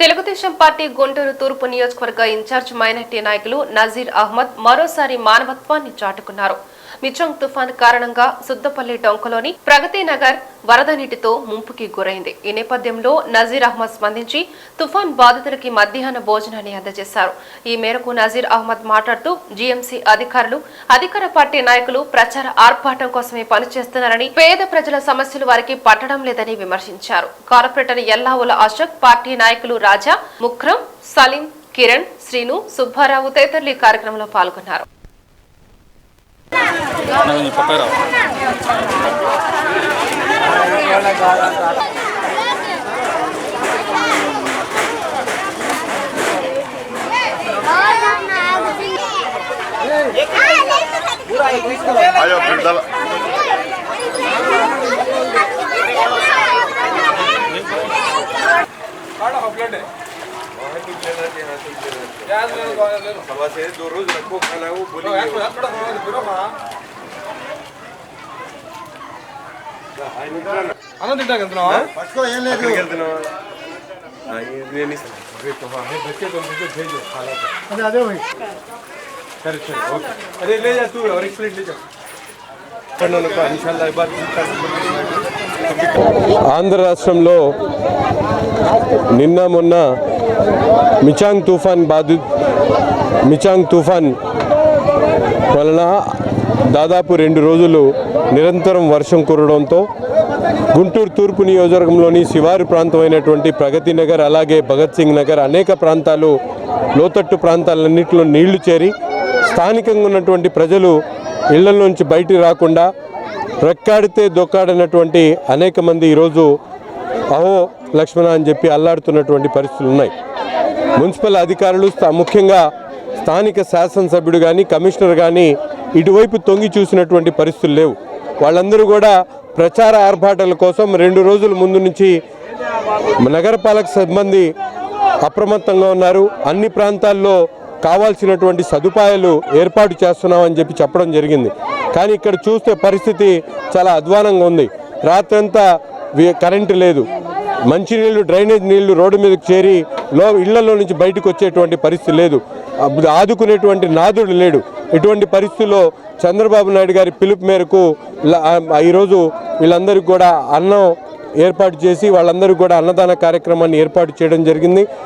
Telugu Desam party Guntur తూర్పు నియోజకవర్గ incharge minority నాయకులు నజీర్ అహ్మద్ మరోసారి మానవత్వాన్ని చాటుకున్నారు. మిచంగ్ తుఫాన్ కారణంగా సుద్దపల్లి డొంకలోని ప్రగతి నగర్ వరద నీటితో ముంపుకి గురైంది. ఈ నేపథ్యంలో నజీర్ అహ్మద్ స్పందించి తుఫాన్ బాధితులకి మధ్యాహ్న భోజనాన్ని అందజేశారు. ఈ మేరకు నజీర్ అహ్మద్ మాట్లాడుతూ జీఎంసీ అధికారులు అధికార పార్టీ నాయకులు ప్రచార ఆర్భాటం కోసమే పనిచేస్తున్నారని పేద ప్రజల సమస్యలు వారికి పట్టడం లేదని విమర్శించారు. కార్పొరేటర్ ఎల్లావుల అశోక్ పార్టీ నాయకులు రాజా ముక్రం సలీం కిరణ్ శ్రీను సుబ్బారావు తదితరులు ఈ కార్యక్రమంలో పాల్గొన్నారు. ஆனால் கொஞ்சம் ப்ரிப்பேர் ஆகும் ஐயோ பிரிண்டல் सर्व दूर रोज नको खायला बोलू ఆంధ్ర రాష్ట్రంలో నిన్న మొన్న మిచాంగ్ తుఫాన్ బాధి మిచాంగ్ తుఫాన్ వలన దాదాపు రెండు రోజులు నిరంతరం వర్షం కురవడంతో గుంటూరు తూర్పు నియోజకవర్గంలోని శివారు ప్రాంతమైనటువంటి ప్రగతి నగర్ అలాగే భగత్ సింగ్ నగర్ అనేక ప్రాంతాలు లోతట్టు ప్రాంతాలన్నింటిలో నీళ్ళు చేరి స్థానికంగా ఉన్నటువంటి ప్రజలు ఇళ్ళలోంచి బయటికి రాకుండా రెక్కాడితే దొక్కాడినటువంటి అనేక మంది ఈరోజు అహో లక్ష్మణ అని చెప్పి అల్లాడుతున్నటువంటి పరిస్థితులు ఉన్నాయి. మున్సిపల్ అధికారులు ముఖ్యంగా స్థానిక శాసనసభ్యుడు కానీ కమిషనర్ కానీ ఇటువైపు తొంగి చూసినటువంటి పరిస్థితులు లేవు. వాళ్ళందరూ కూడా ప్రచార ఆర్భాటాల కోసం రెండు రోజుల ముందు నుంచి నగరపాలక సిబ్బంది అప్రమత్తంగా ఉన్నారు. అన్ని ప్రాంతాల్లో కావాల్సినటువంటి సదుపాయాలు ఏర్పాటు చేస్తున్నామని చెప్పి చెప్పడం జరిగింది. కానీ ఇక్కడ చూస్తే పరిస్థితి చాలా అధ్వానంగా ఉంది. రాత్రంతా కరెంటు లేదు. మంచినీళ్ళు డ్రైనేజ్ నీళ్ళు రోడ్డు మీదకి చేరి లో ఇళ్ళలో నుంచి బయటకు వచ్చేటువంటి పరిస్థితి లేదు. ఆదుకునేటువంటి నాదుడు లేడు. ఇటువంటి పరిస్థితుల్లో చంద్రబాబు నాయుడు గారి పిలుపు మేరకు ఈరోజు వీళ్ళందరికీ కూడా అన్నం ఏర్పాటు చేసి వాళ్ళందరికీ కూడా అన్నదాన కార్యక్రమాన్ని ఏర్పాటు చేయడం జరిగింది.